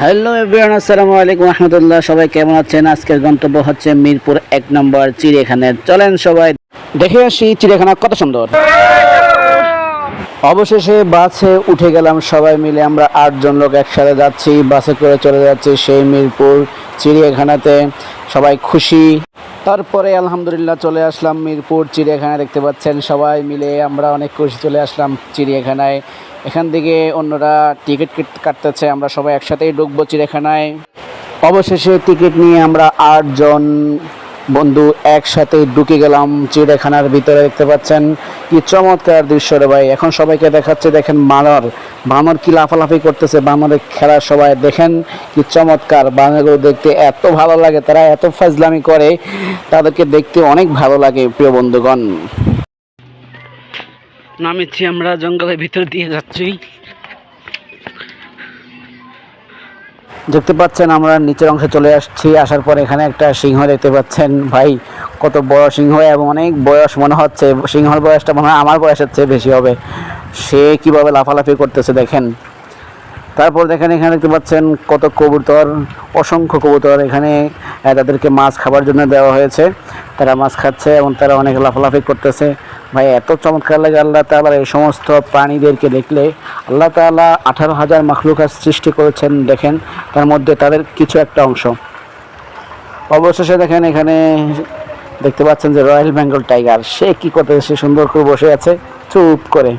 Hello everyone আসসালামু আলাইকুম রহমতুল্লাহ। সবাই কেমন আছেন? আজকের গন্তব্য হচ্ছে মিরপুর এক নম্বর চিড়িয়াখানা চলেন সবাই দেখে আসি চিড়িয়াখানা কত সুন্দর। অবশেষে বাসে উঠে গেলাম সবাই মিলে। আমরা আটজন লোক একসাথে যাচ্ছি, বাসে করে চলে যাচ্ছি সেই মিরপুর চিড়িয়াখানাতে সবাই খুশি। তারপরে আলহামদুলিল্লাহ চলে আসলাম মিরপুর চিড়িয়াখানা, দেখতে পাচ্ছেন সবাই মিলে আমরা অনেক খুশি চলে আসলাম চিড়িয়াখানায়। এখান থেকে অন্যরা টিকিট কাটতেছে, আমরা সবাই একসাথেই ঢুকবো চিড়িয়াখানায়। অবশেষে টিকিট নিয়ে আমরা আটজন বন্ধু একসাথে ঢুকে গেলাম চিড়িয়াখানার ভিতরে, দেখতে পাচ্ছেন। কি চমৎকার দৃশ্য রে ভাই, এখন সবাইকে দেখাচ্ছে, দেখেন বানর বানর কি লাফালাফি করতেছে বানরের খেলা সবাই দেখেন কি চমৎকার। বানরগুলো দেখতে এত ভালো লাগে তারা এত ফাজলামি করে তাদেরকে দেখতে অনেক ভালো লাগে প্রিয় বন্ধুগণ। নামেছি আমরা জঙ্গলের ভিতর দিয়ে যাচ্ছি। দেখতে পাচ্ছেন আমরা নিচের অংশে চলে আসছি আসার পর এখানে একটা সিংহ দেখতে পাচ্ছেন। ভাই কত বড় সিংহ এবং অনেক বয়স মনে হচ্ছে। সিংহর বয়সটা মনে হয় আমার বয়সের চেয়ে বেশি হবে। সে কীভাবে লাফালাফি করতেছে দেখেন। তারপর দেখেন এখানে দেখতে পাচ্ছেন কত কবুতর, অসংখ্য কবুতর এখানে তাদেরকে মাছ খাবার জন্য দেওয়া হয়েছে। তারা মাছ খাচ্ছে এবং তারা অনেক লাফালাফি করতেছে। ভাই, এত চমৎকার লাগে আল্লাহ তাআলার এই সমস্ত প্রাণীদেরকে দেখলে। আল্লাহ তাআলা আঠারো হাজার মাখলুকার সৃষ্টি করেছেন, দেখেন, তার মধ্যে তাদের কিছু একটা অংশ। অবশেষে দেখেন এখানে দেখতে পাচ্ছেন যে রয়্যাল বেঙ্গল টাইগার, সে কী করতেছে? সে সুন্দর করে বসে আছে, চুপ করে।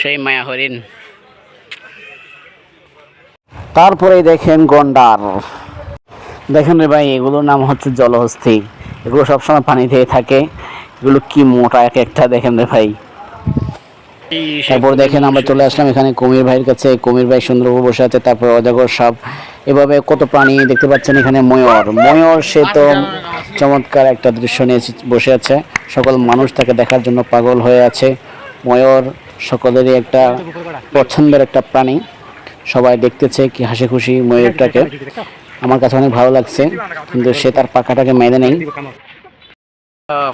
সেই মায়া হরিণ। তারপরে দেখেন গন্ডার। দেখেন রে ভাই, এগুলোর নাম হচ্ছে জলহস্থি এগুলো সবসময় পানিতেই থাকে। এগুলো কি মোটা এক একটা দেখেন রে ভাই। তারপর দেখেন আমরা চলে আসলাম এখানে কুমির ভাইয়ের কাছে। কুমির ভাই সুন্দরভাবে বসে আছে, তারপর অজাগর সাপ। এভাবে কত প্রাণী দেখতে পাচ্ছেন এখানে? ময়ূর। ময়ূর, সে তো চমৎকার একটা দৃশ্য নিয়ে বসে আছে। সকল মানুষ তাকে দেখার জন্য পাগল হয়ে আছে। ময়ূর সকলেরই একটা পছন্দের একটা প্রাণী। সবাই দেখতেছে কি হাসি খুশি ময়ূরটাকে। আমার কাছে অনেক ভালো লাগছে কিন্তু সে তার পাখাটাকে মেনে নেই।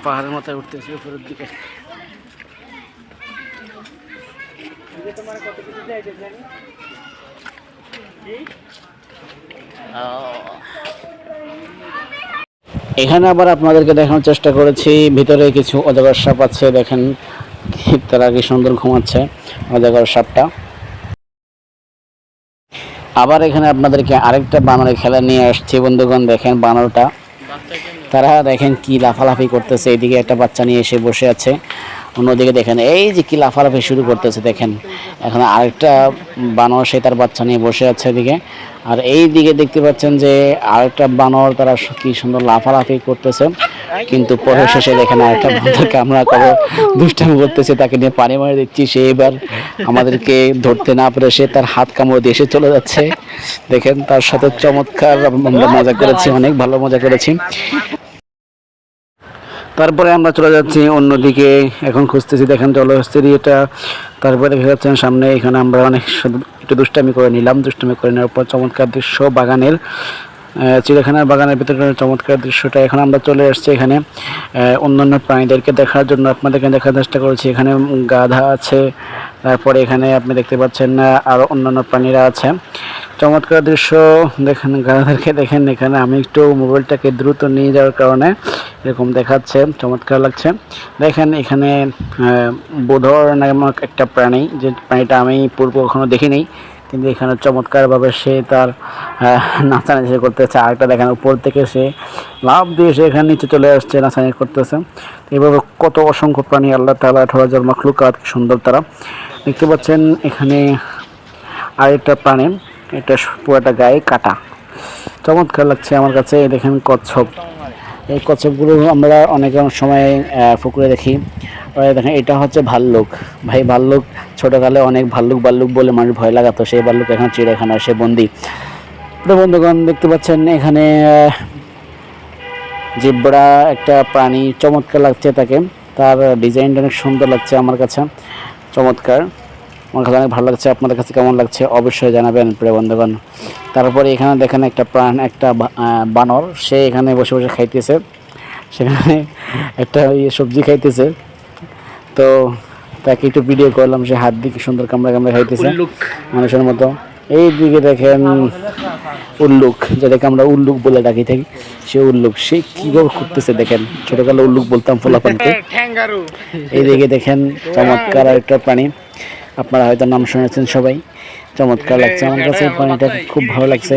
পাহাড়ের মাথায় উঠতেছে উপরের দিকে। এখানে আবার আপনাদেরকে দেখানোর চেষ্টা করেছি ভিতরে কিছু অজগর সাপ আছে দেখেন। তারা কি সুন্দর ঘুমাচ্ছে অজগর সাপটা আবার এখানে আপনাদেরকে আরেকটা বানরের খেলা নিয়ে আসছি, বন্ধুগণ দেখেন বানরটা। তারা দেখেন কি লাফালাফি করতেছে এইদিকে একটা বাচ্চা নিয়ে এসে বসে আছে। অন্যদিকে দেখেন, এই যে কি লাফালাফি শুরু করতেছে, দেখেন। এখন আরেকটা বানর, সে তার বাচ্চা নিয়ে বসে আছে এদিকে। আর এই দিকে দেখতে পাচ্ছেন যে আরেকটা বানর, তারা কি সুন্দর লাফালাফি করতেছে। কিন্তু পরে শেষে দেখেন আরেকটা বানরকে আমরা করো দুষ্টামি করতেছে তাকে নিয়ে পানি মারি দিচ্ছি সে এবার আমাদেরকে ধরতে না পেরে সে তার হাত কামড় দিয়ে এসে চলে যাচ্ছে। দেখেন তার সাথে চমৎকার আমরা মজা করেছি অনেক ভালো মজা করেছি। তারপরে আমরা চলে যাচ্ছি অন্যদিকে এখন খুঁজতেছি দেখেন জলহস্তির এটা। তারপরে দেখা যাচ্ছেন সামনে এখানে আমরা অনেক একটু দুষ্টামি করে নিলাম। দুষ্টামি করে নেওয়ার পর চমৎকার দৃশ্য বাগানের। চিড়িয়াখানার বাগানের ভিতরে চমৎকার দৃশ্যটা। এখন আমরা চলে আসছি এখানে অন্যান্য প্রাণীদেরকে দেখার জন্য। আপনাদেরকে দেখার চেষ্টা করেছি এখানে গাধা আছে তারপরে এখানে আপনি দেখতে পাচ্ছেন আহ, আরও অন্যান্য প্রাণীরা আছে। চমৎকার দৃশ্য দেখেন গাধাদেরকে দেখেন এখানে। আমি একটু মোবাইলটাকে দ্রুত নিয়ে যাওয়ার কারণে এরকম দেখাচ্ছে চমৎকার লাগছে। দেখেন এখানে বোধর নামক একটা প্রাণী যে প্রাণীটা আমি পূর্ব কখনো দেখিনি কিন্তু এখানে চমৎকারভাবে সে তার আহ, নাচানাচি করতেছে। আরেকটা দেখেন উপর থেকে সে লাভ দিয়ে সে এখানে নিচে চলে আসছে নাচানাচি করতেছে। এভাবে কত অসংখ্য প্রাণী আল্লাহ তালা হাজার মখলুকাত সুন্দর তারা। দেখতে পাচ্ছেন এখানে আরেকটা প্রাণী এটা পুরোটা গায়ে কাটা। চমৎকার লাগছে আমার কাছে দেখেন কচ্ছপ। এই কচ্ছপগুলো আমরা অনেক সময় পুকুরে দেখি। দেখেন এটা হচ্ছে ভাল্লুক। ভাই ভাল্লুক ছোটোকালে অনেক ভাল্লুক ভাল্লুক বলে মানুষ ভয় লাগাতো। সেই ভাল্লুক এখন চিড়িয়াখানায় সে বন্দি। তো বন্ধুগণ দেখতে পাচ্ছেন এখানে জিব্রা একটা প্রাণী চমৎকার লাগছে তাকে। তার ডিজাইনটা অনেক সুন্দর লাগছে আমার কাছে চমৎকার। আমার কাছে অনেক ভালো লাগছে আপনাদের কাছে কেমন লাগছে অবশ্যই জানাবেন প্রিয় বন্ধুগণ। তারপরে এখানে দেখেন একটা প্রাণ একটা বানর সে এখানে বসে বসে খাইতেছে। সেখানে একটা ইয়ে সবজি খাইতেছে। তো তাকে একটু ভিডিও করলাম সে হাত দিয়ে কি সুন্দর কামড়া কামড়া খাইতেছে। মানুষের মতো। এইদিকে দেখেন উল্লুক যেটাকে আমরা উল্লুক বলে ডাকি থাকি সে উল্লুক সে কীভাবে করতেছে দেখেন ছোটকালে উল্লুক বলতাম ফোলাপানকে ঠ্যাঙ্গারু। এইদিকে দেখেন চমৎকার একটা প্রাণী আপনারা হয়তো নাম শুনেছেন সবাই চমৎকার লাগছে আমার কাছে এই প্রাণীটা খুব ভালো লাগছে।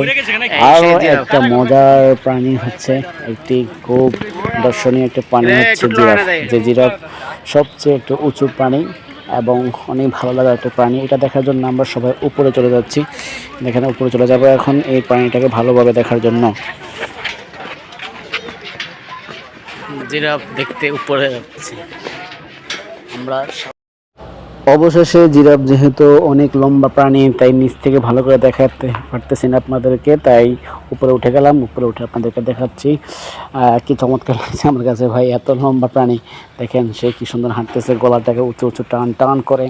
আরও একটা মজার প্রাণী হচ্ছে একটি খুব দর্শনীয় একটা প্রাণী হচ্ছে জিরাফ। যে জিরাফ সবচেয়ে একটা উঁচু প্রাণী এবং অনেক ভালো লাগার একটা প্রাণী। এটা দেখার জন্য আমরা সবাই উপরে চলে যাচ্ছি। দেখেন, উপরে চলে যাব এখন এই প্রাণীটাকে ভালোভাবে দেখার জন্য। জিরাফ দেখতে উপরে যাচ্ছি। আমরা অবশেষে জিরাফ যেহেতু অনেক লম্বা প্রাণী, তাই নিচ থেকে ভালো করে দেখাতে পারতেছি না আপনাদেরকে, তাই উপরে উঠে গেলাম, উপরে উঠে আপনাদেরকে দেখাচ্ছি। কি চমৎকার লাগছে আমার কাছে ভাই, এত লম্বা প্রাণী। দেখেন সে কি সুন্দর হাঁটতেছে, গলাটাকে উঁচু উঁচু টান টান করে।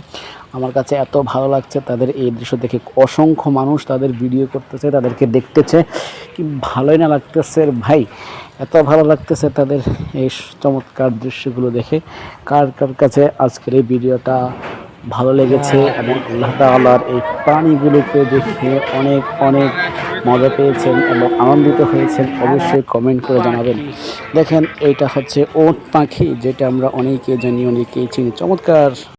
আমার কাছে এত ভালো লাগছে, তাদের এই দৃশ্য দেখে অসংখ্য মানুষ তাদের ভিডিও করতেছে, তাদেরকে দেখতেছে। কি ভালোই না লাগতেছে ভাই, এত ভালো লাগতেছে তাদের এই চমৎকার দৃশ্যগুলো দেখে। কার কার কাছে আজকের এই ভিডিওটা? ভালো লেগেছে এবং আল্লাহ তালার এই প্রাণীগুলোকে দেখে অনেক অনেক মজা পেয়েছেন এবং আনন্দিত হয়েছেন। অবশ্যই কমেন্ট করে জানাবেন। দেখেন এটা হচ্ছে ওট পাখি, যেটা আমরা অনেকে জানি, অনেকেই চিনি। চমৎকার!